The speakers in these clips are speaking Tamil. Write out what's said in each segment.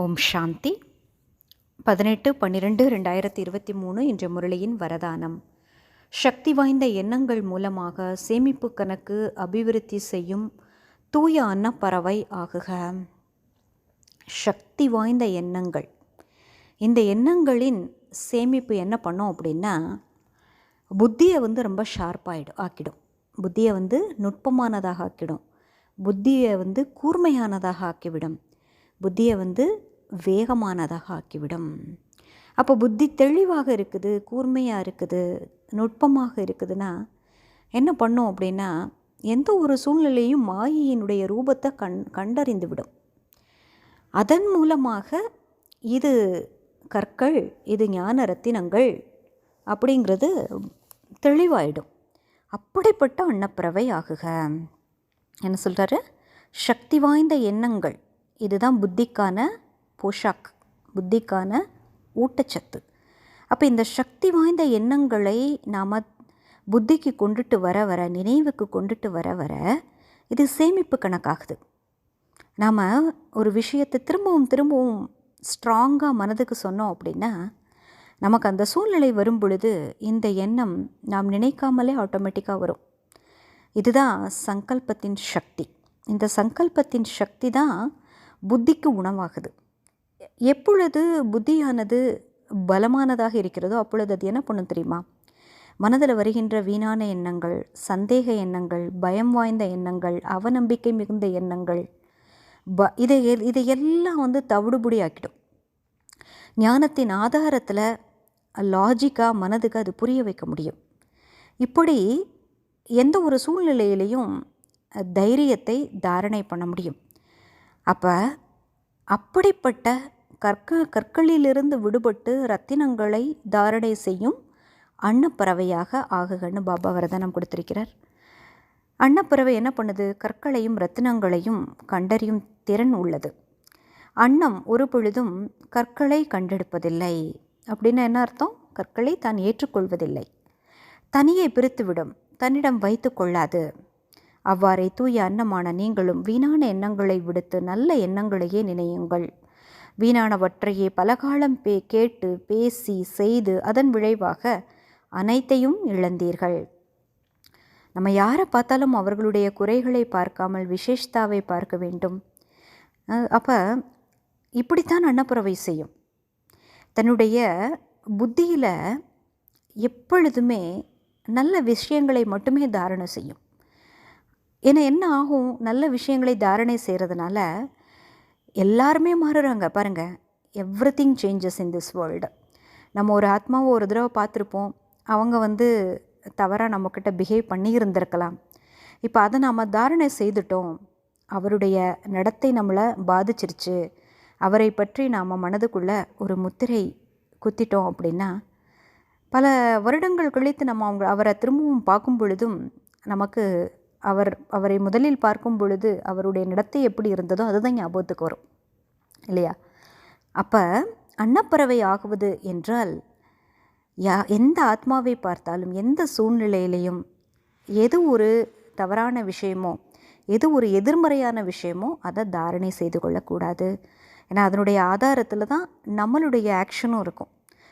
ஓம் சாந்தி. பதினெட்டு பன்னிரெண்டு ரெண்டாயிரத்தி இருபத்தி மூணு என்ற முரளியின் வரதானம். சக்தி வாய்ந்த எண்ணங்கள் மூலமாக சேமிப்பு கணக்கு அபிவிருத்தி செய்யும் தூய அன்னப்பறவை ஆகுக. சக்தி வாய்ந்த எண்ணங்கள். இந்த எண்ணங்களின் சேமிப்பு என்ன பண்ணோம் அப்படின்னா புத்தியை வந்து ரொம்ப ஷார்ப்பாகிடும் ஆக்கிடும். புத்தியை வந்து நுட்பமானதாக ஆக்கிடும். புத்தியை வந்து கூர்மையானதாக ஆக்கிவிடும். புத்தியை வந்து வேகமானதாக ஆக்கிவிடும் அப்போ புத்தி தெளிவாக இருக்குது கூர்மையாக இருக்குது நுட்பமாக இருக்குதுன்னா என்ன பண்ணும் அப்படின்னா எந்த ஒரு சூழ்நிலையும் மாயையினுடைய ரூபத்தை கண் கண்டறிந்து விடும் அதன் மூலமாக இது கற்கள் இது ஞான ரத்தினங்கள் அப்படிங்கிறது தெளிவாயிடும். அப்படிப்பட்ட அன்னப்பறவை ஆகுக. என்ன சொல்கிறாரு சக்தி வாய்ந்த எண்ணங்கள். இதுதான் புத்திக்கான போஷாக் புத்திக்கான ஊட்டச்சத்து. அப்போ இந்த சக்தி வாய்ந்த எண்ணங்களை நாம் புத்திக்கு கொண்டுட்டு வர வர நினைவுக்கு கொண்டுட்டு வர வர இது சேமிப்பு கணக்காகுது. நாம் ஒரு விஷயத்தை திரும்பவும் திரும்பவும் ஸ்ட்ராங்காக மனதுக்கு சொன்னோம் அப்படின்னா நமக்கு அந்த சூழ்நிலை வரும் பொழுது இந்த எண்ணம் நாம் நினைக்காமலே ஆட்டோமேட்டிக்காக வரும். இதுதான் சங்கல்பத்தின் சக்தி. இந்த சங்கல்பத்தின் சக்தி தான் புத்திக்கு உணவாகுது. எப்பொழுது புத்தியானது பலமானதாக இருக்கிறதோ அப்பொழுது அது என்ன பண்ணும் தெரியுமா? மனதில் வருகின்ற வீணான எண்ணங்கள் சந்தேக எண்ணங்கள் பயம் வாய்ந்த எண்ணங்கள் அவநம்பிக்கை மிகுந்த எண்ணங்கள் ப இதை இதையெல்லாம் வந்து தவிடுபுடி ஆக்கிடும். ஞானத்தின் ஆதாரத்தில் லாஜிக்காக மனதுக்கு அது புரிய வைக்க முடியும். இப்படி எந்த ஒரு சூழ்நிலையிலையும் தைரியத்தை தாரணை பண்ண முடியும். அப்போ அப்படிப்பட்ட கற்க கற்களிலிருந்து விடுபட்டு ரத்தினங்களை தாரணை செய்யும் அன்னப்பறவையாக ஆகுகன்னு பாபா வரதானம் கொடுத்திருக்கிறார். அன்னப்பறவை என்ன பண்ணுது? கற்களையும் ரத்தினங்களையும் கண்டறியும் திறன் உள்ளது. அன்னம் ஒரு பொழுதும் கற்களை கண்டெடுப்பதில்லை. அப்படின்னு என்ன அர்த்தம்? கற்களை தான் ஏற்றுக்கொள்வதில்லை. தனியை பிரித்துவிடும். தன்னிடம் வைத்து கொள்ளாது. அவ்வாறே தூய அன்னமான நீங்களும் வீணான எண்ணங்களை விடுத்து நல்ல எண்ணங்களையே நினையுங்கள். வீணானவற்றையே பலகாலம் பே கேட்டு பேசி செய்து அதன் விளைவாக அனைத்தையும் இழந்தீர்கள். நம்ம யாரை பார்த்தாலும் அவர்களுடைய குறைகளை பார்க்காமல் விசேஷ்தாவை பார்க்க வேண்டும். அப்போ இப்படித்தான் அன்னப்புறவை செய்யும். தன்னுடைய புத்தியில் எப்பொழுதுமே நல்ல விஷயங்களை மட்டுமே தாரணை செய்யும். ஏன்னா என்ன ஆகும்? நல்ல விஷயங்களை தாரணை செய்கிறதுனால எல்லாருமே மாறுறாங்க. பாருங்கள் everything changes in this world நம்ம ஒரு ஆத்மாவை ஒரு தடவை பார்த்துருப்போம். அவங்க வந்து தவறாக நம்மக்கிட்ட பிஹேவ் பண்ணியிருந்திருக்கலாம். இப்போ அதை நாம் தாரணை செய்துட்டோம். அவருடைய நடத்தை நம்மளை பாதிச்சிருச்சு. அவரை பற்றி நாம் மனதுக்குள்ளே ஒரு முத்திரை குத்திட்டோம் அப்படின்னா பல வருடங்கள் கழித்து நம்ம அவங்க அவரை திரும்பவும் பார்க்கும் பொழுதும் நமக்கு அவர் அவரை முதலில் பார்க்கும் பொழுது அவருடைய நடத்தை எப்படி இருந்ததோ அதுதான் ஞாபகத்துக்கு வரும். இல்லையா? அப்போ அன்னப்பறவை ஆகுவது என்றால் யா எந்த ஆத்மாவை பார்த்தாலும் எந்த சூழ்நிலையிலையும் எது ஒரு தவறான விஷயமோ எது ஒரு எதிர்மறையான விஷயமோ அதை தாரணை செய்து கொள்ளக்கூடாது. ஏன்னா அதனுடைய ஆதாரத்தில் தான் நம்மளுடைய ஆக்ஷனும் இருக்கும்.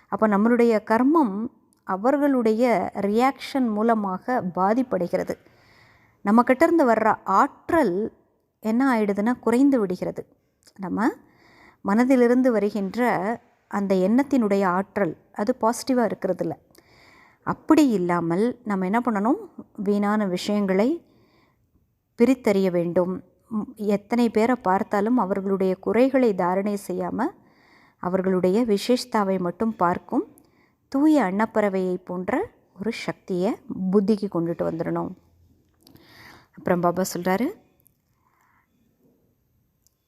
அப்போ நம்மளுடைய கர்மம் அவர்களுடைய ரியாக்ஷன் மூலமாக பாதிப்படைகிறது. நம்மக்கிட்ட இருந்து வர்ற ஆற்றல் என்ன ஆயிடுதுன்னா குறைந்து விடுகிறது. நம்ம மனதிலிருந்து வருகின்ற அந்த எண்ணத்தினுடைய ஆற்றல் அது பாசிட்டிவாக இருக்கிறது இல்லை அப்படி இல்லாமல் நம்ம என்ன பண்ணணும்? வீணான விஷயங்களை பிரித்தறிய வேண்டும். எத்தனை பேரை பார்த்தாலும் அவர்களுடைய குறைகளை தாரணை செய்யாமல் அவர்களுடைய விசேஷ்தாவை மட்டும் பார்க்கும் தூய அன்னப்பறவையை போன்ற ஒரு சக்தியை புத்திக்கு கொண்டுட்டு வந்துடணும். அப்புறம் பாபா சொல்கிறாரு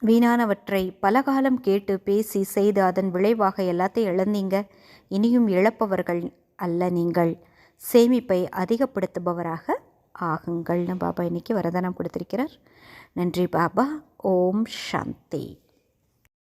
வீணானவற்றை பலகாலம் கேட்டு பேசி செய்து அதன் விளைவாக எல்லாத்தையும் இழந்தீங்க. இனியும் இழப்பவர்கள் அல்ல நீங்கள். சேமிப்பை அதிகப்படுத்துபவராக ஆகுங்கள்னு பாபா இன்னைக்கு வரதானம் கொடுத்துருக்கிறார். நன்றி பாபா. ஓம் சாந்தி.